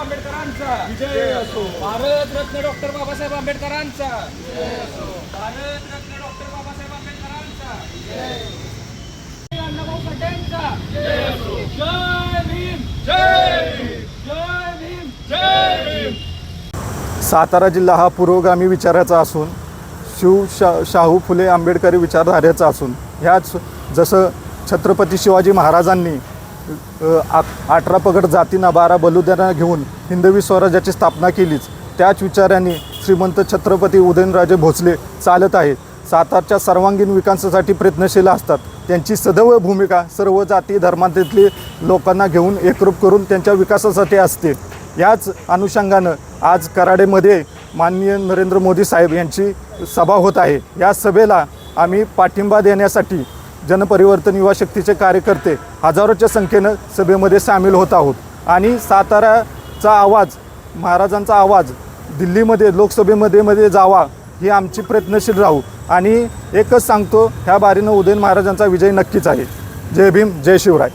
विजय असो. भारत रत्न डॉक्टर बाबासाहेब आंबेडकरांचा. भारत रत्न डॉक्टर बाबासाहेब आंबेडकरांचा. अण्णाभाऊ साठेंचा जय भीम जय भीम. जय भीम. जय भीम. सातारा जिल्हा हा पुरोगामी विचाराचा असून शिव शा शाहू फुले आंबेडकरी विचारधारेचा असून ह्याच जसं छत्रपती शिवाजी महाराजांनी अठरा पगड जातींना बारा बलुद्यांना घेऊन हिंदवी स्वराज्याची स्थापना केलीच. त्याच विचारांनी श्रीमंत छत्रपती उदयनराजे भोसले चालत आहेत. सातारच्या सर्वांगीण विकासासाठी प्रयत्नशील असतात. त्यांची सदैव भूमिका सर्व जाती धर्मांतली लोकांना घेऊन एकरूप करून त्यांच्या विकासासाठी असते. याच अनुषंगानं आज कराडेमध्ये माननीय नरेंद्र मोदी साहेब यांची सभा होत आहे. या सभेला आम्ही पाठिंबा देण्यासाठी जनपरिवर्तन युवा शक्तीचे कार्यकर्ते हजारोच्या संख्येनं सभेमध्ये सामील होत आहोत. आणि साताराचा आवाज महाराजांचा आवाज दिल्लीमध्ये लोकसभेमध्ये मध्ये जावा ही आमची प्रयत्नशील राहू. आणि एकच सांगतो ह्या बारीनं उदयन महाराजांचा विजय नक्कीच आहे. जय भीम जय शिवराय.